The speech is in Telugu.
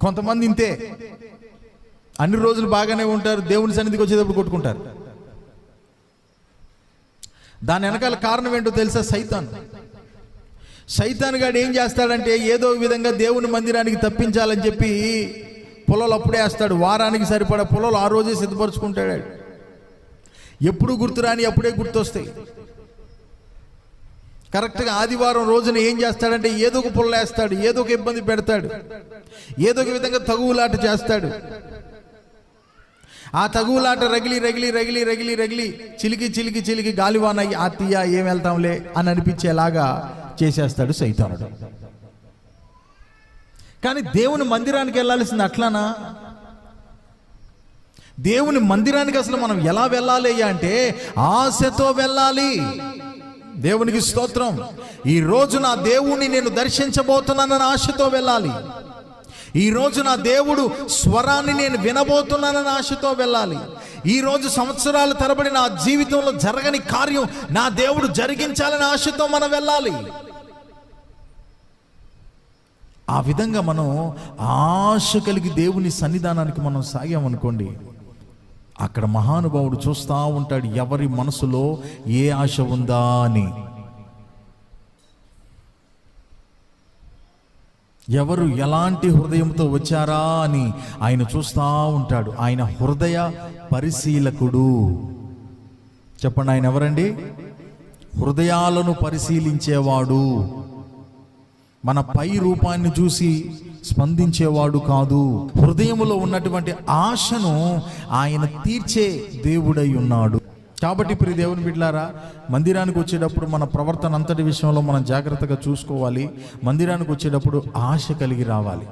కొంతమంది ఇంతే. అన్ని రోజులు బాగానే ఉంటారు దేవుని సన్నిధికి వచ్చేటప్పుడు కొట్టుకుంటారు. దాని వెనకాల కారణం ఏంటో తెలుసా? సైతాన్. సైతాన్ గాడు ఏం చేస్తాడంటే ఏదో విధంగా దేవుని మందిరానికి తప్పించాలని చెప్పి పొలాలు అప్పుడే వేస్తాడు. వారానికి సరిపడా పొలాలు ఆ రోజే సిద్ధపరచుకుంటాడు. ఎప్పుడు గుర్తురాని అప్పుడే గుర్తొస్తాయి. కరెక్ట్గా ఆదివారం రోజున ఏం చేస్తాడంటే ఏదో ఒక పుల్ల వేస్తాడు ఏదో ఒక ఇబ్బంది పెడతాడు ఏదో ఒక విధంగా తగువులాట చేస్తాడు. ఆ తగువులాట రగిలి రగిలి రగిలి రగిలి రగిలి చిలికి చిలికి చిలికి గాలివాన అయ్యి, ఆ తీయ ఏం వెళ్తాంలే? అని అనిపించేలాగా చేసేస్తాడు సైతానుడు. కానీ దేవుని మందిరానికి వెళ్ళాల్సింది అట్లానా? దేవుని మందిరానికి అసలు మనం ఎలా వెళ్ళాలి అంటే ఆశతో వెళ్ళాలి. దేవునికి స్తోత్రం. ఈ రోజు నా దేవుణ్ణి నేను దర్శించబోతున్నానని ఆశతో వెళ్ళాలి. ఈ రోజు నా దేవుడు స్వరాన్ని నేను వినబోతున్నానని ఆశతో వెళ్ళాలి. ఈ రోజు సంవత్సరాల తరబడి నా జీవితంలో జరగని కార్యం నా దేవుడు జరిగించాలని ఆశతో మనం వెళ్ళాలి. ఆ విధంగా మనం ఆశ కలిగి దేవుని సన్నిధానానికి మనం సాగామనుకోండి. అక్కడ మహానుభావుడు చూస్తూ ఉంటాడు ఎవరి మనసులో ఏ ఆశ ఉందా అని. ఎవరు ఎలాంటి హృదయంతో వచ్చారా అని ఆయన చూస్తూ ఉంటాడు. ఆయన హృదయ పరిశీలకుడు. చెప్పండి ఆయన ఎవరండి? హృదయాలను పరిశీలించేవాడు. మన పై రూపాన్ని చూసి స్పందించేవాడు కాదు. హృదయములో ఉన్నటువంటి ఆశను ఆయన తీర్చే దేవుడై ఉన్నాడు. కాబట్టి ఇప్పుడు దేవుని బిడ్లారా మందిరానికి వచ్చేటప్పుడు మన ప్రవర్తన అంతటి విషయంలో మనం జాగ్రత్తగా చూసుకోవాలి. మందిరానికి వచ్చేటప్పుడు ఆశ కలిగి రావాలి.